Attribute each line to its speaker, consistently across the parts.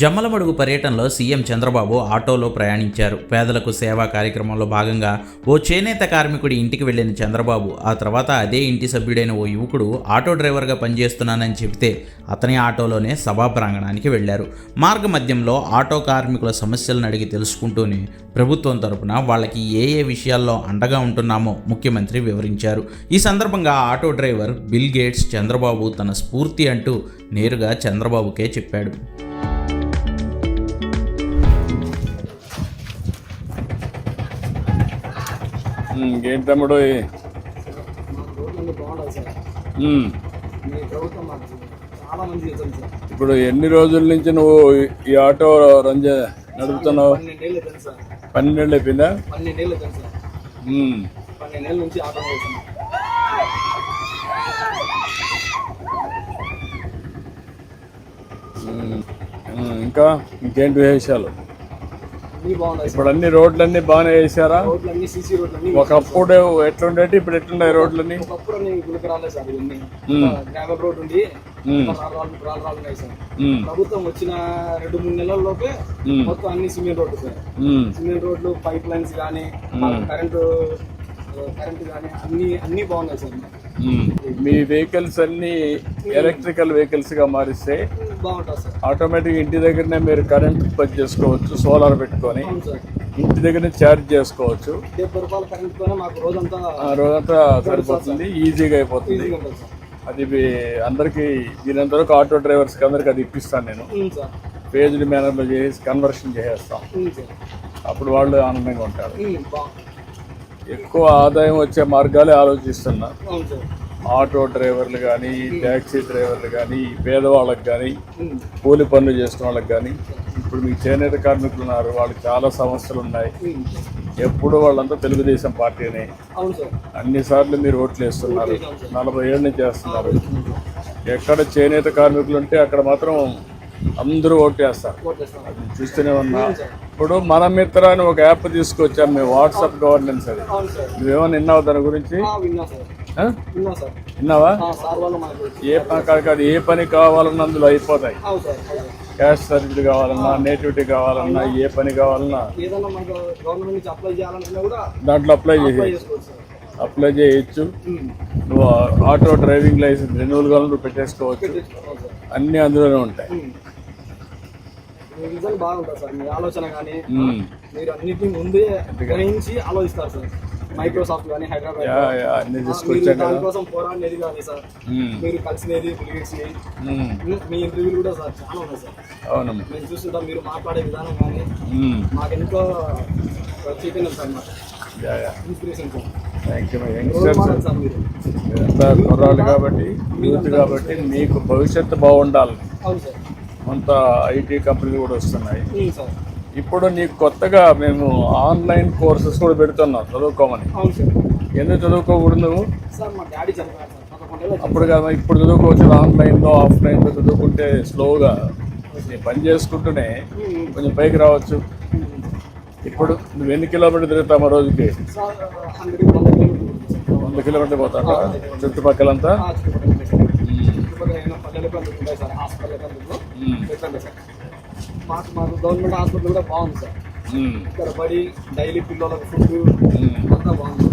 Speaker 1: జమ్మలమడుగు పర్యటనలో సీఎం చంద్రబాబు ఆటోలో ప్రయాణించారు. పేదలకు సేవా కార్యక్రమంలో భాగంగా ఓ చేనేత కార్మికుడి ఇంటికి వెళ్ళిన చంద్రబాబు ఆ తర్వాత అదే ఇంటి సభ్యుడైన ఓ యువకుడు ఆటో డ్రైవర్గా పనిచేస్తున్నానని చెబితే అతని ఆటోలోనే సభా ప్రాంగణానికి వెళ్ళారు మార్గ మధ్యంలో ఆటో కార్మికుల సమస్యలను అడిగి తెలుసుకుంటూనే ప్రభుత్వం తరపున వాళ్ళకి ఏ ఏ విషయాల్లో అండగా ఉంటున్నామో ముఖ్యమంత్రి వివరించారు. ఈ సందర్భంగా auto driver Bill Gates Chandrababu తన స్ఫూర్తి అంటూ నేరుగా చంద్రబాబుకే చెప్పాడు.
Speaker 2: ఏంటి తమ్ముడు? ఇప్పుడు ఎన్ని రోజుల నుంచి నువ్వు ఈ ఆటో రంజ నడుపుతున్నావు?
Speaker 3: పన్నెండేళ్ళు
Speaker 2: అయిపోయిందా? ఇంకా ఇంకేంటి విశేషాలు? ఇప్పుడు అన్ని రోడ్లన్నీ బాగానే వేసారా
Speaker 3: రోడ్లన్నీ సీసీ రోడ్లన్నీ.
Speaker 2: ఒకప్పుడు ఎట్లుండేటి? ఇప్పుడు ఎట్లున్నాయి రోడ్లన్నీ?
Speaker 3: ఒకప్పుడు గులకరాలే సార్ ఇవన్నీ. రోడ్
Speaker 2: ఉమ్,
Speaker 3: ప్రభుత్వం వచ్చిన రెండు మూడు నెలల్లోపే
Speaker 2: మ్మ్.
Speaker 3: మొత్తం అన్ని సిమెంట్ రోడ్లు సార్. సిమెంట్ రోడ్లు పైప్ లైన్స్ కానీ కరెంటు కరెంట్ కానీ అన్ని అన్ని బాగున్నాయి సార్.
Speaker 2: మీ వెహికల్స్ అన్ని ఎలక్ట్రికల్ వెహికల్స్గా మారిస్తే ఆటోమేటిక్ ఇంటి దగ్గరనే మీరు కరెంట్ ఉత్పత్తి చేసుకోవచ్చు సోలార్ పెట్టుకొని. ఇంటి దగ్గరనే ఛార్జ్ చేసుకోవచ్చు.
Speaker 3: రోజంతా
Speaker 2: సరిపోతుంది ఈజీగా అయిపోతుంది. అది అందరికీ దీనంత వరకు ఆటో డ్రైవర్స్కి అందరికి అది ఇప్పిస్తాను నేను. పేజ్డ్ మేనర్లో చేసి కన్వర్షన్ చేసేస్తాం. అప్పుడు వాళ్ళు ఆనందంగా ఉంటారు. ఎక్కువ ఆదాయం వచ్చే మార్గాలే ఆలోచిస్తున్నా. ఆటో డ్రైవర్లు కానీ ట్యాక్సీ డ్రైవర్లు కానీ పేదవాళ్ళకి కానీ కూలి పనులు చేసిన వాళ్ళకి కానీ ఇప్పుడు మీకు చేనేత కార్మికులు ఉన్నారు వాళ్ళకి చాలా సమస్యలు ఉన్నాయి. ఎప్పుడు వాళ్ళంతా తెలుగుదేశం పార్టీనే. అన్నిసార్లు మీరు ఓట్లు వేస్తున్నారు. నలభై ఏళ్ళ నుంచి వేస్తున్నారు ఎక్కడ చేనేత కార్మికులు ఉంటే అక్కడ మాత్రం అందరూ ఓటు వేస్తారు చూస్తూనే ఉన్నా. ఇప్పుడు మన మిత్ర అని ఒక యాప్ తీసుకొచ్చాం మేము వాట్సాప్ గవర్నెన్స్ అది. నువ్వేమన్నా విన్నావు దాని గురించి? విన్నావా? ఏ పని కాదు కాదు ఏ పని కావాలన్నా అందులో అయిపోతాయి. క్యాష్ సర్టిఫికేట్ కావాలన్నా నేటివిటీ కావాలన్నా ఏ పని కావాలన్నా దాంట్లో అప్లై చేసి అప్లై చేయొచ్చు. నువ్వు ఆటో డ్రైవింగ్ లైసెన్స్ రెన్యువల్ కావాలని నువ్వు పెట్టేసుకోవచ్చు. అన్నీ అందులోనే ఉంటాయి.
Speaker 3: మీ విజన్ బాగుంటుంది సార్ మీ ఆలోచన కానీ. మీరు ముందే గ్రహించి ఆలోచిస్తారు సార్. మైక్రోసాఫ్ట్ కానీ హైదరాబాద్ దానికోసం పోరాడినది కానీ సార్. మీరు కలిసినది పిలిగిసి. మీ ఇంటర్వ్యూలు కూడా సార్ చాలా ఉన్నాయి సార్. మేము చూస్తుంటాం మీరు మాట్లాడే విధానం కానీ చైతన్యం సార్ మాకు.
Speaker 2: Yeah, yeah.
Speaker 3: Inspiration sir. Sir
Speaker 2: కాబట్టి యూత్ కాబట్టి మీకు భవిష్యత్తు బాగుండాలి
Speaker 3: అవును సార్.
Speaker 2: కొంత ఐటీ కంపెనీలు కూడా వస్తున్నాయి. ఇప్పుడు నీకు కొత్తగా మేము ఆన్లైన్ కోర్సెస్ కూడా పెడుతున్నాం చదువుకోమని. ఎందుకు చదువుకోకూడదు నువ్వు? అప్పుడు కదా ఇప్పుడు చదువుకోవచ్చు ఆన్లైన్లో ఆఫ్లైన్లో చదువుకుంటే స్లోగా. నీ పని చేసుకుంటూనే కొంచెం పైకి రావచ్చు. ఇప్పుడు నువ్వు ఎన్ని కిలోమీటర్లు తిరుగుతావు రోజుకి?
Speaker 3: వంద కిలోమీటర్లు
Speaker 2: పోతాడా చుట్టుపక్కలంతా?
Speaker 3: చుట్టుపక్కల ఏమైనా పల్లెలకు సార్ హాస్పిటల్ మాకు మాకు గవర్నమెంట్ హాస్పిటల్ కూడా బాగుంది సార్. ఇక్కడ బడి డైలీ పిల్లలకు ఫుడ్. అంతా బాగుంది.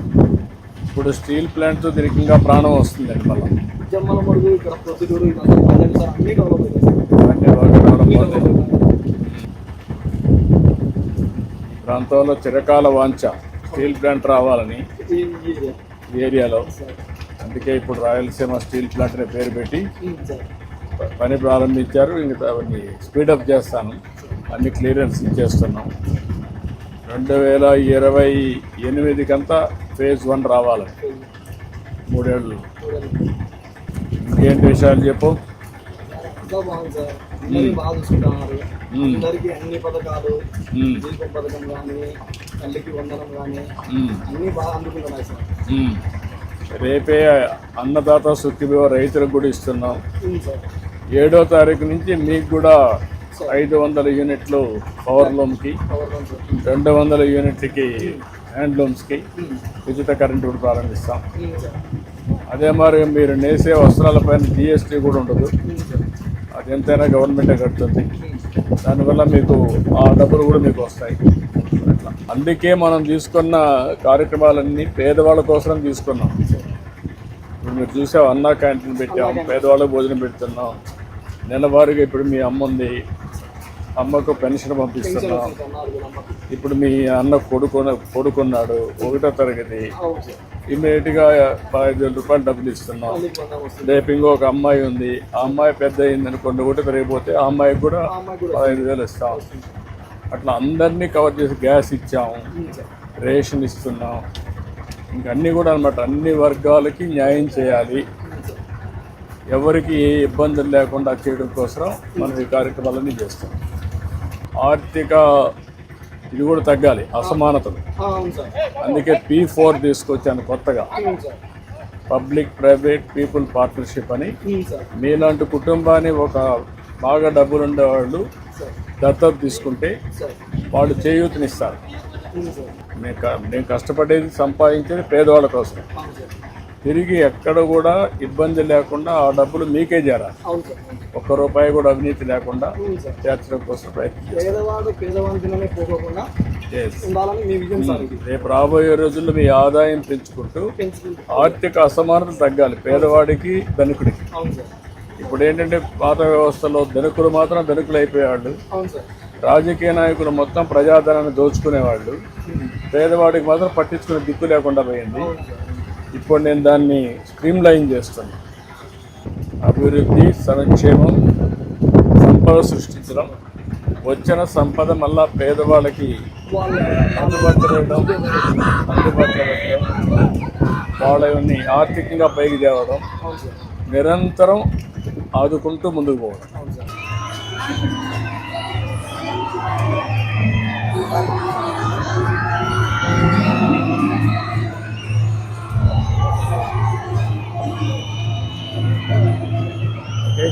Speaker 2: ఇప్పుడు స్టీల్ ప్లాంట్ దీనికి ఇంకా ప్రాణం వస్తుందండి మళ్ళీ.
Speaker 3: జమ్మల మడుగు ఇక్కడ ప్రొద్దుటూరు ఇదంతా సార్ అన్ని డెవలప్ అవుతాయి.
Speaker 2: ప్రాంతంలో చిరకాల వాంఛ. స్టీల్ ప్లాంట్ రావాలని ఏరియాలో. అందుకే ఇప్పుడు రాయలసీమ స్టీల్ ప్లాంట్ అనే పేరు పెట్టి పని ప్రారంభించారు. ఇంకా అవన్నీ స్పీడప్ చేస్తాను. అన్ని క్లియరెన్స్ ఇచ్చేస్తున్నాం. రెండు వేల ఇరవై ఎనిమిదికంతా ఫేజ్ వన్ రావాలి. మూడేళ్ళు. ఇంకేంటి విషయాలు చెప్పు?
Speaker 3: ఇంకా బాగుంది సార్. అందరినీ బాగా చూసుకుంటున్నారు.
Speaker 2: మ్మ్.
Speaker 3: అందరికీ అన్ని పథకాలు. దీపం పథకం కానీ తల్లికి వందనం కానీ. అన్నీ బాగా అందుకుంటున్నాయి సార్.
Speaker 2: రేపే అన్నదాత సుఖిబివ రైతులకు కూడా ఇస్తున్నాం. ఏడో తారీఖు నుంచి మీకు కూడా ఐదు వందల యూనిట్లు పవర్ లూమ్కి రెండు వందల యూనిట్లకి హ్యాండ్లూమ్స్కి
Speaker 3: మ్మ్.
Speaker 2: ఉచిత కరెంటు కూడా ప్రారంభిస్తాం. అదే మరి మీరు నేసే వస్త్రాలపైన జిఎస్టీ కూడా ఉండదు. అది ఎంతైనా గవర్నమెంటే కడుతుంది. దానివల్ల మీకు ఆ డబ్బులు కూడా మీకు వస్తాయి. అట్లా అందుకే మనం తీసుకున్న కార్యక్రమాలన్నీ పేదవాళ్ళ కోసం తీసుకున్నాం. మీరు చూసాం అన్నా క్యాంటీన్ పెట్టాం పేదవాళ్ళకి భోజనం పెడుతున్నాం. నెలవారీగా ఇప్పుడు మీ అమ్మ ఉంది. అమ్మకు పెన్షన్ పంపిస్తున్నాం. ఇప్పుడు మీ అన్న కొడుకున్న కొడుకున్నాడు ఒకటో తరగతి. ఇమీడియట్గా పదహైదు వేల రూపాయలు డబ్బులు ఇస్తున్నాం. రేపు ఇంకొక అమ్మాయి ఉంది. ఆ అమ్మాయి పెద్ద అయింది అనుకోండి ఒకటి పెరిగిపోతే ఆ అమ్మాయికి కూడా పదహైదు వేలు ఇస్తాం. అట్లా అందరినీ కవర్ చేసి గ్యాస్ ఇచ్చాము రేషన్ ఇస్తున్నాం. ఇంకా అన్నీ కూడా అనమాట అన్ని వర్గాలకి న్యాయం చేయాలి. ఎవరికి ఏ ఇబ్బందులు లేకుండా చేయడం కోసం మనం ఈ కార్యక్రమాలన్నీ చేస్తాం. ఆర్థిక ఇది కూడా తగ్గాలి అసమానతలు. అందుకే పీ ఫోర్ తీసుకొచ్చాను కొత్తగా. పబ్లిక్ ప్రైవేట్ పీపుల్ పార్ట్నర్షిప్ అని. మీలాంటి కుటుంబాన్ని ఒక బాగా డబ్బులు ఉండేవాళ్ళు
Speaker 3: సార్.
Speaker 2: దత్తత తీసుకుంటే వాళ్ళు చేయూతనిస్తారు. మేము కష్టపడేది సంపాదించేది పేదవాళ్ళ కోసం తిరిగి ఎక్కడ కూడా ఇబ్బంది లేకుండా ఆ డబ్బులు మీకే చేరాలి. ఒక్క రూపాయి కూడా అవినీతి లేకుండా చేర్చడం కోసం ప్రయత్నం రేపు రాబోయే రోజుల్లో మీ ఆదాయం పెంచుకుంటూ ఆర్థిక అసమానత తగ్గాలి. పేదవాడికి ధనికుడికి. ఇప్పుడు ఏంటంటే పాత వ్యవస్థలో ధనికులు మాత్రం ధనికులు అయిపోయేవాళ్ళు
Speaker 3: సార్.
Speaker 2: రాజకీయ నాయకులు మొత్తం ప్రజాధనాన్ని దోచుకునేవాళ్ళు. పేదవాడికి మాత్రం పట్టించుకునే దిక్కు లేకుండా పోయింది. ఇప్పుడు నేను దాన్ని స్ట్రీమ్ లైన్ చేస్తాను అభివృద్ధి సంక్షేమం సంపద సృష్టించడం వచ్చిన సంపద మళ్ళా పేదవాళ్ళకి అందుబాటులో అందుబాటులో వాళ్ళని ఆర్థికంగా పైకి తేవడం నిరంతరం ఆదుకుంటూ ముందుకు పోవడం.
Speaker 3: అవును సార్
Speaker 2: ఓకే